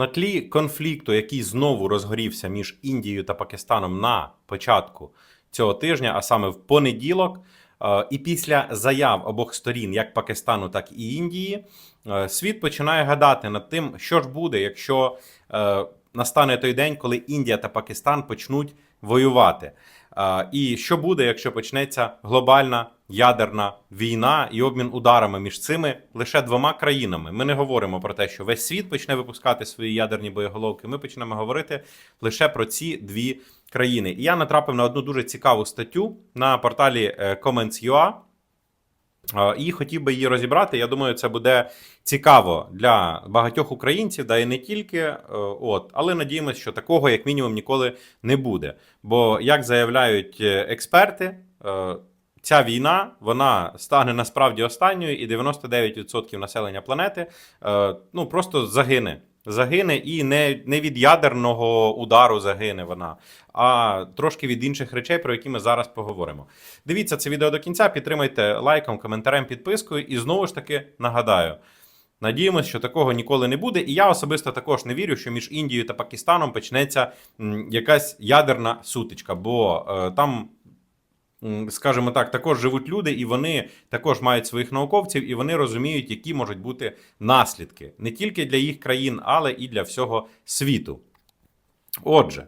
На тлі конфлікту, який знову розгорівся між Індією та Пакистаном на початку цього тижня, а саме в понеділок, е, і після заяв обох сторін, як Пакистану, так і Індії, е, світ починає гадати над тим, що ж буде, якщо е, настане той день, коли Індія та Пакистан почнуть воювати. І що буде, якщо почнеться глобальна ядерна війна і обмін ударами між цими лише двома країнами? Ми не говоримо про те, що весь світ почне випускати свої ядерні боєголовки. Ми почнемо говорити лише про ці дві країни. І я натрапив на одну дуже цікаву статтю на порталі е, Comments.ua. Е, І хотів би її розібрати. Я думаю, це буде цікаво для багатьох українців, да і не тільки. е, От, але надіємося, що такого як мінімум ніколи не буде. Бо, як заявляють експерти, ця війна вона стане насправді останньою, і 99% населення планети е, ну просто загине. Загине і не, не від ядерного удару загине вона, а трошки від інших речей, про які ми зараз поговоримо. Дивіться це відео до кінця, підтримайте лайком, коментарем, підпискою. І знову ж таки нагадаю: надіємося, що такого ніколи не буде. І я особисто також не вірю, що між Індією та Пакистаном почнеться якась ядерна сутичка, бо е, там. Скажімо так, також живуть люди, і вони також мають своїх науковців, і вони розуміють, які можуть бути наслідки не тільки для їх країн, але і для всього світу. Отже,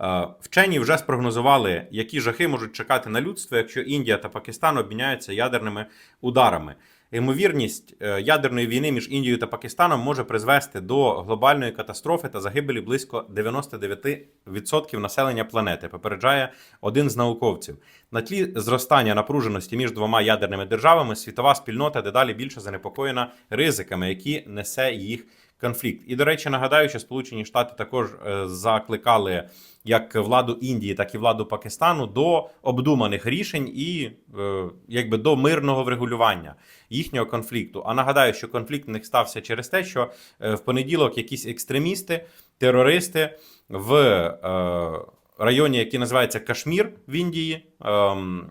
е, вчені вже спрогнозували, які жахи можуть чекати на людство, якщо Індія та Пакистан обміняються ядерними ударами. Ймовірність е, ядерної війни між Індією та Пакистаном може призвести до глобальної катастрофи та загибелі близько 99% населення планети. Попереджає один з науковців. На тлі зростання напруженості між двома ядерними державами світова спільнота дедалі більше занепокоєна ризиками, які несе їх конфлікт. І до речі, нагадаю, що Сполучені Штати також е, закликали як владу Індії, так і владу Пакистану до обдуманих рішень і е, якби до мирного врегулювання їхнього конфлікту. А нагадаю, що конфлікт в них стався через те, що е, в понеділок якісь екстремісти, терористи в районі, який називається Кашмір в Індії. ем,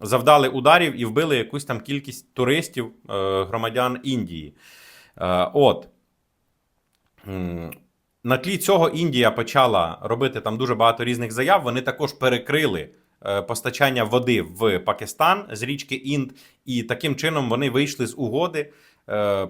Завдали ударів і вбили якусь там кількість туристів, громадян Індії. От на тлі цього Індія почала робити там дуже багато різних заяв. Вони також перекрили е, постачання води в Пакистан з річки Інд, і таким чином вони вийшли з угоди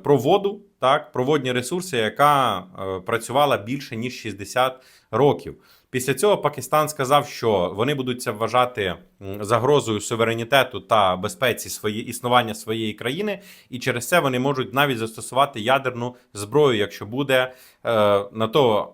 про воду, так, про водні ресурси, яка е, працювала більше ніж 60 років. Після цього Пакистан сказав, що вони будуть це вважати загрозою суверенітету та безпеці свої існування своєї країни, і через це вони можуть навіть застосувати ядерну зброю, якщо буде е, на то.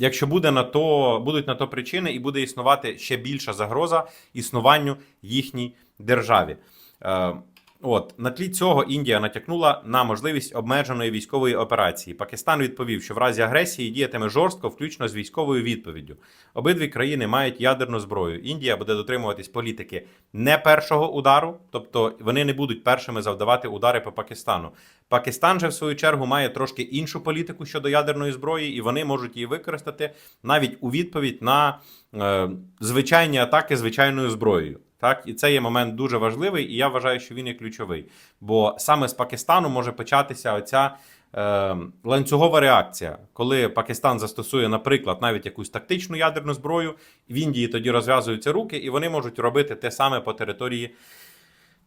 Якщо буде на то, будуть на то причини, і буде існувати ще більша загроза існуванню їхній державі. Е, От на тлі цього Індія натякнула на можливість обмеженої військової операції. Пакистан відповів, що в разі агресії діятиме жорстко, включно з військовою відповіддю. Обидві країни мають ядерну зброю. Індія буде дотримуватись політики не першого удару, тобто вони не будуть першими завдавати удари по Пакистану. Пакистан же в свою чергу має трошки іншу політику щодо ядерної зброї, і вони можуть її використати навіть у відповідь на е, звичайні атаки звичайною зброєю. Так, і це є момент дуже важливий, і я вважаю, що він є ключовий. Бо саме з Пакистану може початися оця е, ланцюгова реакція, коли Пакистан застосує, наприклад, навіть якусь тактичну ядерну зброю, в Індії тоді розв'язуються руки, і вони можуть робити те саме по території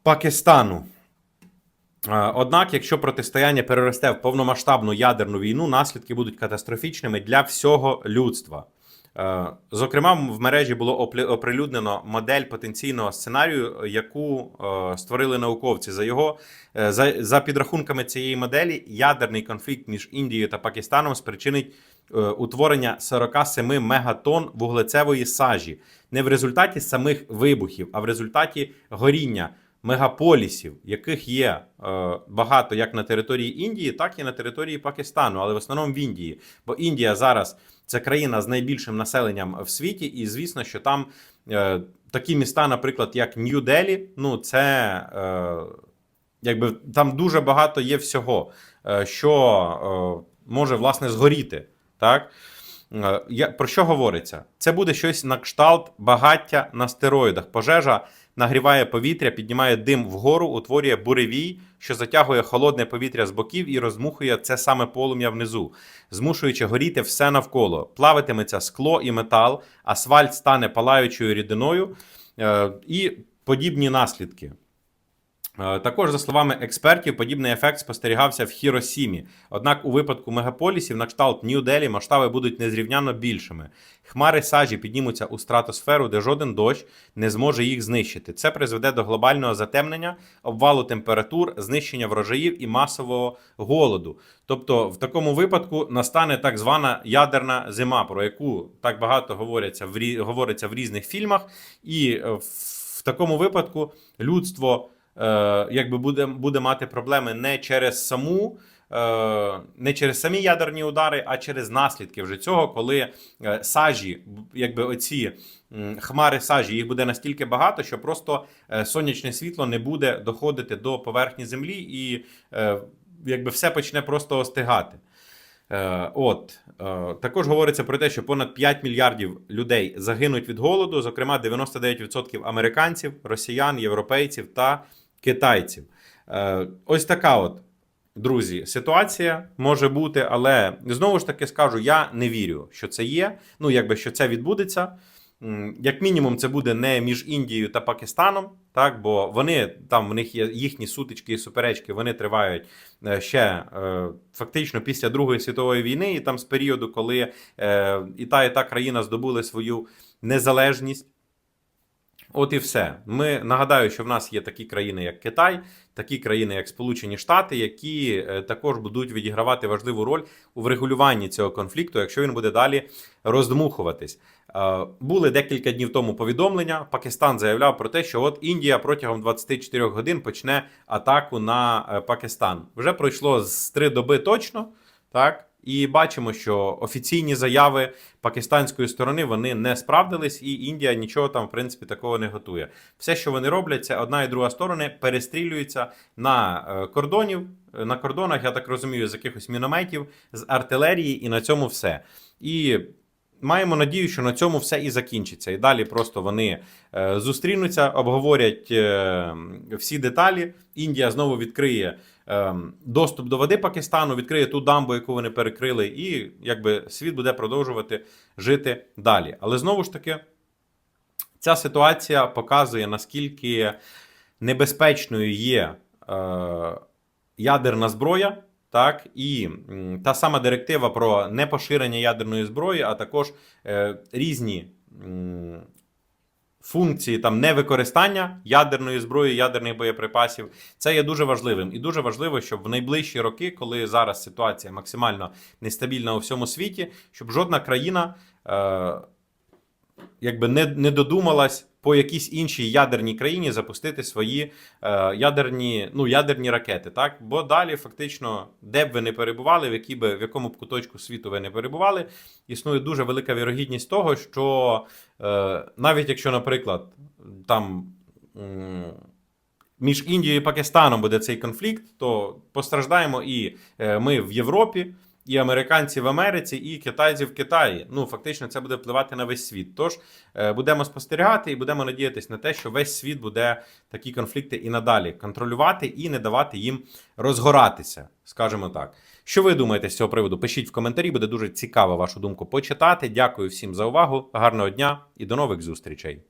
Пакистану. Е, Однак, якщо протистояння переросте в повномасштабну ядерну війну, наслідки будуть катастрофічними для всього людства. Е, Зокрема, в мережі було оприлюднено модель потенційного сценарію, яку е, створили науковці. За його е, за, за підрахунками цієї моделі, ядерний конфлікт між Індією та Пакистаном спричинить е, утворення 47 мегатон вуглецевої сажі не в результаті самих вибухів, а в результаті горіння мегаполісів, яких є е, багато як на території Індії, так і на території Пакистану, але в основному в Індії. Бо Індія зараз це країна з найбільшим населенням в світі, і звісно, що там е, такі міста, наприклад, як Нью-Делі, ну це е, якби там дуже багато є всього, що може власне згоріти. Так? Про що говориться? Це буде щось на кшталт багаття на стероїдах. Пожежа нагріває повітря, піднімає дим вгору, утворює буревій, що затягує холодне повітря з боків і розмухує це саме полум'я внизу, змушуючи горіти все навколо. Плавитиметься скло і метал, асфальт стане палаючою рідиною е, і подібні наслідки. Е, Також, за словами експертів, подібний ефект спостерігався в Хіросімі. Однак у випадку мегаполісів на кшталт Нью-Делі масштаби будуть незрівняно більшими. Хмари сажі піднімуться у стратосферу, де жоден дощ не зможе їх знищити. Це призведе до глобального затемнення, обвалу температур, знищення врожаїв і масового голоду. Тобто, в такому випадку настане так звана ядерна зима, про яку так багато говориться в говориться в різних фільмах, і е, в, такому випадку людство якби буде, буде мати проблеми не через саму. е, Не через самі ядерні удари, а через наслідки вже цього, коли е, сажі, якби оці хмари сажі, їх буде настільки багато, що просто е, сонячне світло не буде доходити до поверхні землі, і е, якби все почне просто остигати. Е, От е, також говориться про те, що понад 5 мільярдів людей загинуть від голоду, зокрема 99% американців, росіян, європейців та китайців. Е, Ось така от. Друзі, ситуація може бути, але знову ж таки скажу: я не вірю, що це є. Ну, якби що це відбудеться. Як мінімум, це буде не між Індією та Пакистаном, так бо вони там в них є їхні сутички і суперечки, вони тривають е, ще е, фактично після Другої світової війни, і там з періоду, коли і та, і та країна здобули свою незалежність. От і все. Ми нагадаю, що в нас є такі країни, як Китай, такі країни, як Сполучені Штати, які е, також будуть відігравати важливу роль у врегулюванні цього конфлікту, якщо він буде далі роздмухуватись. Е, Були декілька днів тому повідомлення. Пакистан заявляв про те, що от Індія протягом 24 годин почне атаку на е, Пакистан. Вже пройшло з три доби точно, так. І бачимо, що офіційні заяви пакистанської сторони вони не справдились, і Індія нічого там, в принципі, такого не готує. Все, що вони роблять, це одна і друга сторони перестрілюються на е, кордонів, е, на кордонах, я так розумію, з якихось мінометів, з артилерії, і на цьому все. І маємо надію, що на цьому все і закінчиться. І далі просто вони е, зустрінуться, обговорять е, всі деталі. Індія знову відкриє е, доступ до води Пакистану, відкриє ту дамбу, яку вони перекрили, і якби світ буде продовжувати жити далі. Але знову ж таки, ця ситуація показує, наскільки небезпечною є ядерна зброя. Так, і та сама директива про непоширення ядерної зброї, а також е, різні м, функції там невикористання ядерної зброї, ядерних боєприпасів. Це є дуже важливим. І дуже важливо, щоб в найближчі роки, коли зараз ситуація максимально нестабільна у всьому світі, щоб жодна країна е, якби не, не додумалась по якійсь іншій ядерній країні запустити свої е, ядерні, ну, ядерні ракети. Так? Бо далі, фактично, де б ви не перебували, в, якій би, в якому б куточку світу ви не перебували, існує дуже велика вірогідність того, що е, навіть якщо, наприклад, там. Між Індією і Пакистаном буде цей конфлікт, то постраждаємо і е, ми в Європі, і американці в Америці, і китайці в Китаї. Ну фактично, це буде впливати на весь світ. Тож е, будемо спостерігати і будемо надіятися на те, що весь світ буде такі конфлікти і надалі контролювати і не давати їм розгоратися, скажімо так. Що ви думаєте з цього приводу? Пишіть в коментарі, буде дуже цікаво вашу думку почитати. Дякую всім за увагу. Гарного дня і до нових зустрічей.